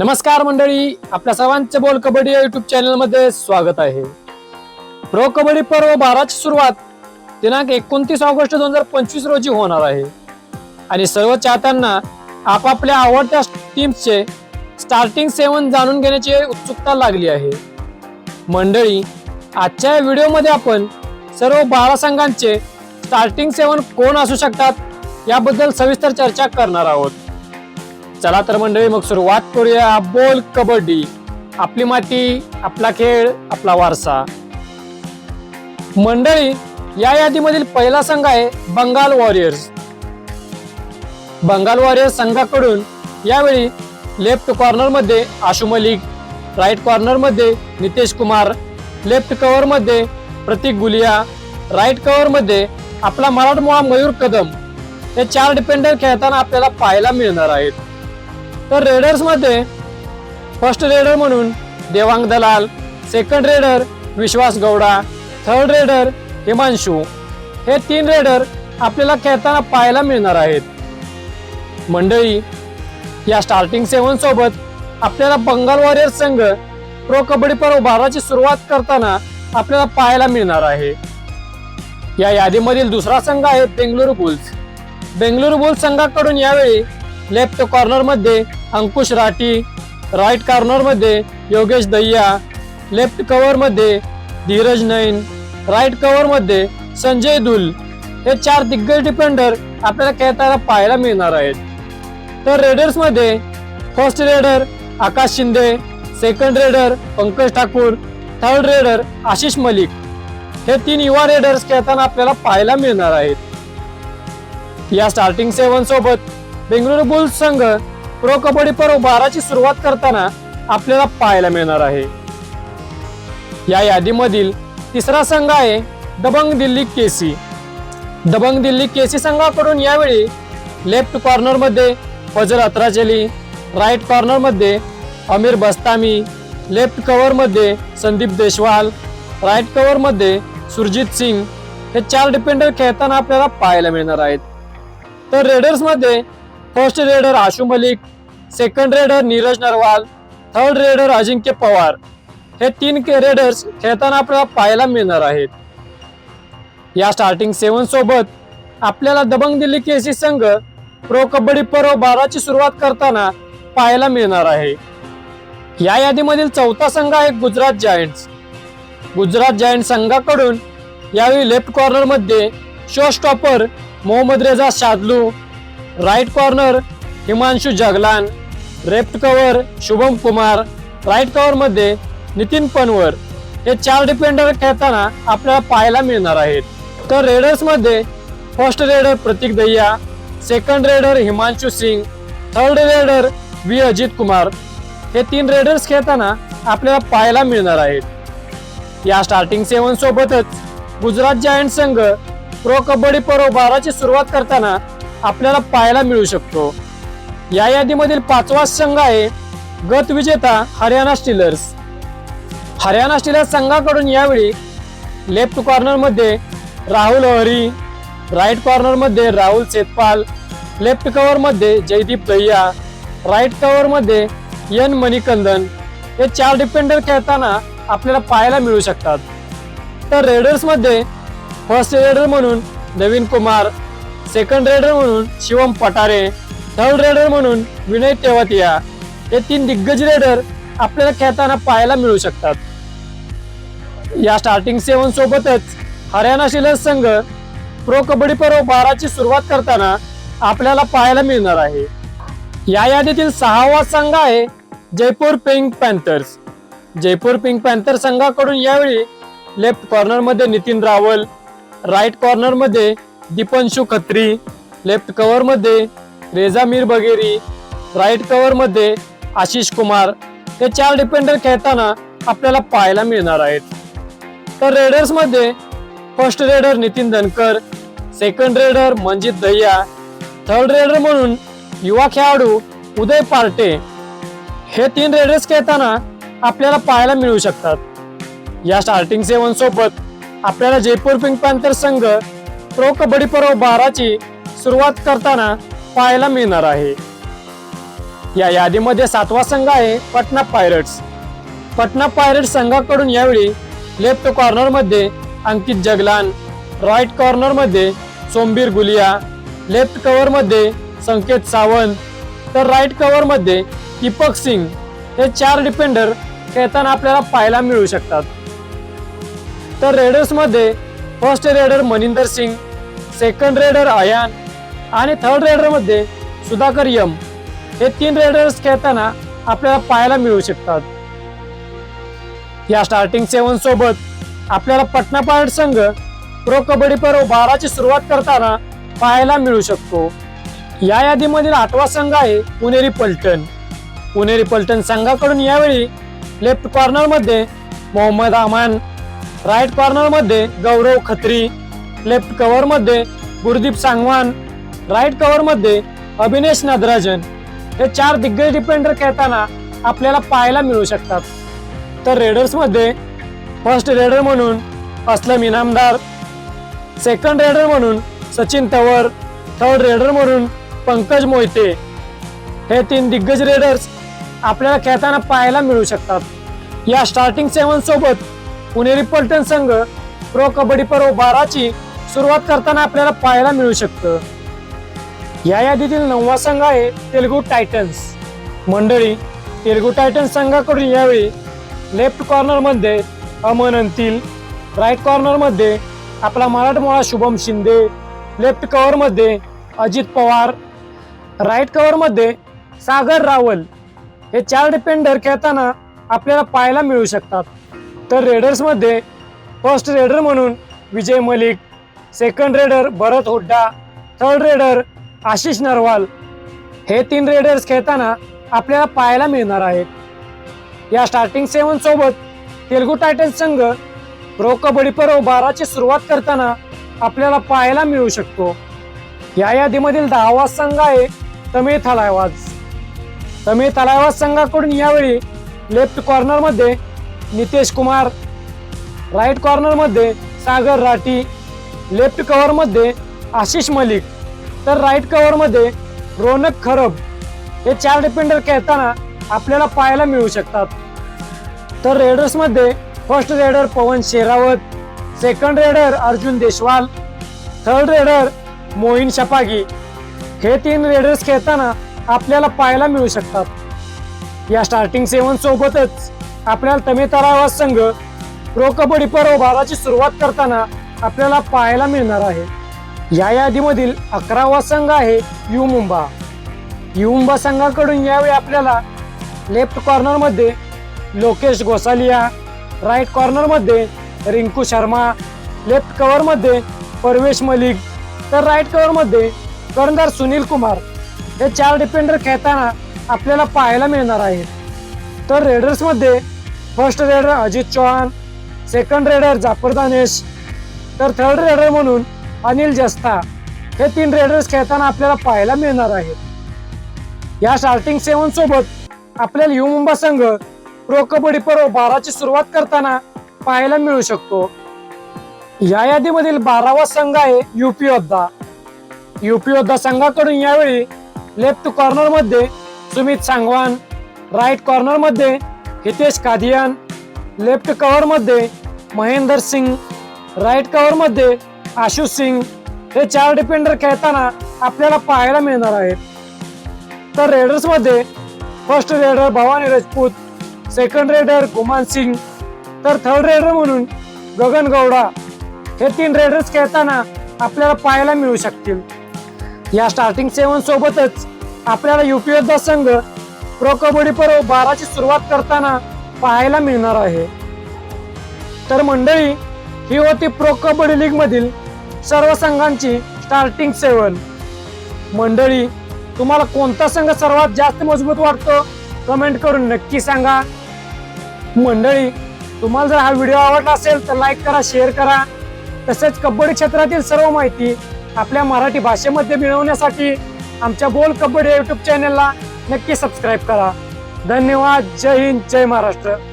नमस्कार मंडळी आपल्या सर्वांचे बोल कबड्डी या युट्यूब चॅनलमध्ये स्वागत आहे. प्रो कबड्डी पर्व बाराची सुरुवात दिनांक एकोणतीस ऑगस्ट दोन हजार पंचवीस रोजी होणार आहे. आणि सर्व चाहत्यांना आपापल्या आवडत्या टीम्सचे स्टार्टिंग सेवन जाणून घेण्याची उत्सुकता लागली आहे. मंडळी आजच्या या व्हिडिओमध्ये आपण सर्व बारा संघांचे स्टार्टिंग सेवन कोण असू शकतात याबद्दल सविस्तर चर्चा करणार आहोत. चला तर मंडळी मग सुरुवात करूया बोल कबड्डी. आपली माती आपला खेळ आपला वारसा. मंडळी या यादीमधील पहिला संघ आहे बंगाल वॉरियर्स. बंगाल वॉरियर्स संघाकडून यावेळी लेफ्ट कॉर्नरमध्ये आशु मलिक राईट कॉर्नरमध्ये नितेश कुमार लेफ्ट कव्हरमध्ये प्रतीक गुलिया राईट कव्हरमध्ये आपला मराठमोळा मयूर कदम. हे चार डिपेंडर खेळताना आपल्याला पाहायला मिळणार आहेत. तर रेडर्समध्ये फर्स्ट रेडर म्हणून Devang Dalal second raider Vishwas Gowda third raider Himanshu. हे तीन रेडर आपल्याला खेळताना पाहायला मिळणार आहेत. मंडळी या स्टार्टिंग सेवन सोबत आपल्याला बंगाल वॉरियर्स संघ प्रो कबड्डी पर्व बाराची सुरुवात करताना आपल्याला पाहायला मिळणार आहे. या यादीमधील दुसरा संघ आहे बेंगलुरू बुल्स. बेंगलुरू बुल्स संघाकडून यावेळी लेफ्ट कॉर्नरमध्ये अंकुश राठी राईट कॉर्नरमध्ये योगेश दह्या लेफ्ट कव्हरमध्ये धीरज नैन राईट कव्हरमध्ये संजय दुल हे चार दिग्गज डिफेंडर आपल्याला खेळताना पाहायला मिळणार आहेत. तर रेडर्समध्ये first raider Akash Shinde second raider Pankaj Thakur third raider Ashish Malik. हे तीन युवा रेडर्स खेळताना आपल्याला पाहायला मिळणार आहेत. या स्टार्टिंग सेवन सोबत बेंगळुरू बुल्स संघ प्रो कबड्डी पर्व बाराची सुरुवात करताना आपल्याला पाहायला मिळणार आहे. या यादीमधील तिसरा संघ आहे दबंग दिल्ली केसी. दबंग दिल्ली केसी संघाकडून यावेळी लेफ्ट कॉर्नरमध्ये फजल अत्राचली राईट कॉर्नरमध्ये अमीर बस्तामी लेफ्ट कव्हरमध्ये संदीप देशवाल राईट कव्हरमध्ये सुरजित सिंग हे चार डिपेंडर खेळताना आपल्याला पाहायला मिळणार आहेत. तर रेडर्समध्ये first raider Ashu Malik second raider Neeraj Narwal third raider Ajinkya Pawar. हे तीन रेडर्स खेळताना आपल्याला पाहायला मिळणार आहेत. या स्टार्टिंग सेवन सोबत आपल्याला दबंग दिल्ली केसी संघ प्रो कबड्डी पर्व बाराची सुरुवात करताना पाहायला मिळणार आहे. या यादीमधील चौथा संघ आहे गुजरात जायंट्स गुजरात जायंट संघाकडून यावेळी left कॉर्नरमध्ये show stopper Mohammad Reza Shadloo right corner Himanshu Jaglan. Left cover Shubham Kumar. Right कव्हरमध्ये Nitin Panwar. हे चार डिफेंडर खेळताना आपल्याला पाहायला मिळणार आहेत. तर रेडर्समध्ये first raider Pratik Dahiya second raider Himanshu Singh third raider V Ajith Kumar. हे तीन रेडर्स खेळताना आपल्याला पाहायला मिळणार आहेत. या स्टार्टिंग सेवन सोबतच गुजरात जायंट संघ प्रो कबड्डी पर्व बाराची सुरुवात करताना आपल्याला पाहायला मिळू शकतो. या यादीमधील पाचवा संघ आहे गत विजेता हरियाणा स्टीलर्स. हरियाणा स्टीलर्स संघाकडून यावेळी लेफ्ट कॉर्नरमध्ये राहुल हरी राईट कॉर्नरमध्ये राहुल सेतपाल लेफ्ट कव्हरमध्ये जयदीप दह्या राईट कव्हरमध्ये एन मणिकंदन हे चार डिफेंडर खेळताना आपल्याला पाहायला मिळू शकतात. तर रेडर्समध्ये फर्स्ट रेडर म्हणून नवीन कुमार सेकंड रेडर म्हणून शिवम पटारे थर्ड रेडर म्हणून विनय तेवतिया हे तीन दिग्गज रेडर आपल्याला खेळताना पाहायला मिळू शकतात. या स्टार्टिंग सेवन सोबतच हरियाणा शिलर संघ प्रो कबड्डी पर्व बाराची सुरुवात करताना आपल्याला पाहायला मिळणार आहे. या यादीतील सहावा संघ आहे Jaipur pink panthers Jaipur pink panther संघाकडून यावेळी लेफ्ट कॉर्नरमध्ये नितीन रावल राईट कॉर्नरमध्ये दीपंशु खत्री लेफ्ट कव्हरमध्ये रेझा मीर बगेरी राईट कव्हरमध्ये आशिष कुमार हे चार डिफेंडर खेळताना आपल्याला पाहायला मिळणार आहेत. तर रेडर्समध्ये first raider Nitin Dhankar second raider Manjeet Dahiya third raider म्हणून युवा खेळाडू उदय पार्टे हे तीन रेडर्स खेळताना आपल्याला पाहायला मिळू शकतात. या स्टार्टिंग सेवन सोबत आपल्याला जयपूर पिंक पॅन्थर संघ प्रो कबड्डी पर्व बाराची सुरुवात करताना पाहायला मिळणार आहे. या यादीमध्ये सातवा संघ आहे पटना पायरट्स. पटना पायरट्स संघाकडून यावेळी लेफ्ट कॉर्नरमध्ये अंकित जगलान राईट कॉर्नरमध्ये सोमबीर गुलिया लेफ्ट कव्हरमध्ये संकेत सावंत तर राईट कव्हरमध्ये दीपक सिंग हे चार डिफेंडर खेळताना आपल्याला पाहायला मिळू शकतात. तर रेडर्समध्ये first raider Maninder Singh second raider Ayan आणि थर्ड रेडरमध्ये सुधाकर यम. हे तीन रेडर्स खेळताना आपल्याला पाहायला मिळू शकतात. या स्टार्टिंग सेवन सोबत आपल्याला पटना पायलट संघ प्रो कबड्डी पर्व बाराची सुरुवात करताना पाहायला मिळू शकतो. या यादीमधील आठवा संघ आहे पुणेरी पलटण. पुणेरी पलटण संघाकडून यावेळी लेफ्ट कॉर्नरमध्ये मोहम्मद अमान राईट कॉर्नरमध्ये गौरव खत्री लेफ्ट कव्हरमध्ये गुरदीप सांगवान राईट कव्हरमध्ये अभिनेश नदराजन हे चार दिग्गज डिफेंडर खेळताना आपल्याला पाहायला मिळू शकतात. तर रेडर्समध्ये फर्स्ट रेडर म्हणून असलम इनामदार सेकंड रेडर म्हणून सचिन तवर थर्ड रेडर म्हणून पंकज मोहिते. हे तीन दिग्गज रेडर्स आपल्याला खेळताना पाहायला मिळू शकतात. या स्टार्टिंग सेवन सोबत पुणेरी पलटण संघ प्रो कबड्डी पर्व बाराची सुरुवात करताना आपल्याला पाहायला मिळू शकतं. या यादीतील नववा संघ आहे तेलुगू टायटन्स. मंडळी तेलुगू टायटन्स संघाकडून यावेळी लेफ्ट कॉर्नरमध्ये अमन अंतिल राईट कॉर्नरमध्ये आपला मराठमोळा शुभम शिंदे लेफ्ट कव्हरमध्ये अजित पवार राईट कव्हरमध्ये सागर रावल. हे चार डिफेंडर खेळताना आपल्याला पाहायला मिळू शकतात. तर रेडर्समध्ये फर्स्ट रेडर म्हणून Vijay Malik second raider Bharat Hooda third raider Ashish Narwal. हे तीन रेडर्स खेळताना आपल्याला पाहायला मिळणार आहेत. या स्टार्टिंग सेवन सोबत तेलगू टायटन्स संघ प्रो कबड्डी पर्व बाराची सुरुवात करताना आपल्याला पाहायला मिळू शकतो. या यादीमधील दहावा संघ आहे तमिळ थलायवाज. तमिळ थलायवाज संघाकडून यावेळी लेफ्ट कॉर्नरमध्ये नितेश कुमार. राईट कॉर्नरमध्ये सागर राठी लेफ्ट कव्हरमध्ये आशिष मलिक. तर राईट कव्हरमध्ये रोनक खरब. हे चार डिफेंडर खेळताना आपल्याला पाहायला मिळू शकतात. तर रेडर्समध्ये first raider Pawan Sehrawat second raider Arjun Deshwal third raider Moein Shafaghi. हे तीन रेडर्स खेळताना आपल्याला पाहायला मिळू शकतात. या स्टार्टिंग सेवन सोबतच आपल्याला तमे तलावास संघ प्रो कबड्डी पर्व भागाची सुरुवात करताना आपल्याला पाहायला मिळणार आहे. या यादीमधील अकरावा संघ आहे यू मुंबा. यू मुंबा संघाकडून यावेळी आपल्याला लेफ्ट कॉर्नरमध्ये लोकेश गोसालिया राईट कॉर्नरमध्ये रिंकू शर्मा लेफ्ट कव्हरमध्ये परवेश मलिक तर राईट कव्हरमध्ये कर्णधार सुनील कुमार. हे चार डिफेंडर खेळताना आपल्याला पाहायला मिळणार आहे. तर रेडर्समध्ये first raider Ajit Chauhan second raider Zafar Danesh तर थर्ड रेडर म्हणून अनिल जस्ता हे तीन रेडर्स खेळताना आपल्याला पाहायला मिळणार आहेत. या स्टार्टिंग सेवन सोबत आपल्याला यु मुंबा संघ प्रो कबड्डी पर्व बाराची सुरुवात करताना पाहायला मिळू शकतो. या यादीमधील बारावा संघ आहे युपी योद्धा युपी योद्धा संघाकडून यावेळी लेफ्ट कॉर्नरमध्ये सुमित सांगवान राईट कॉर्नरमध्ये हितेश कादियान लेफ्ट कव्हरमध्ये महेंदर सिंग राईट कव्हरमध्ये आशु सिंग हे चार डिफेंडर खेळताना आपल्याला पाहायला मिळणार आहेत तर रेडर्समध्ये first raider Bhavani Rajput second raider Guman Singh तर थर्ड रेडर म्हणून गगन गौडा हे तीन रेडर्स खेळताना आपल्याला पाहायला मिळू शकतील या स्टार्टिंग सेवन सोबतच आपल्याला युपी संघ प्रो कबड्डी पर्व बाराची सुरुवात करताना पाहायला मिळणार आहे. तर मंडळी ही होती प्रो कबड्डी लीग मधील सर्व संघांची स्टार्टिंग सेवन मंडळी तुम्हाला कोणता संघ सर्वात जास्त मजबूत वाटतो? कमेंट करून नक्की सांगा. मंडळी तुम्हाला जर हा व्हिडिओ आवडला असेल तर लाईक करा शेअर करा. तसेच कबड्डी क्षेत्रातील सर्व माहिती आपल्या मराठी भाषेमध्ये मिळवण्यासाठी आमच्या बोल कबड्डी युट्यूब चॅनलला नक्की सबस्क्राईब करा. धन्यवाद. जय हिंद जय महाराष्ट्र.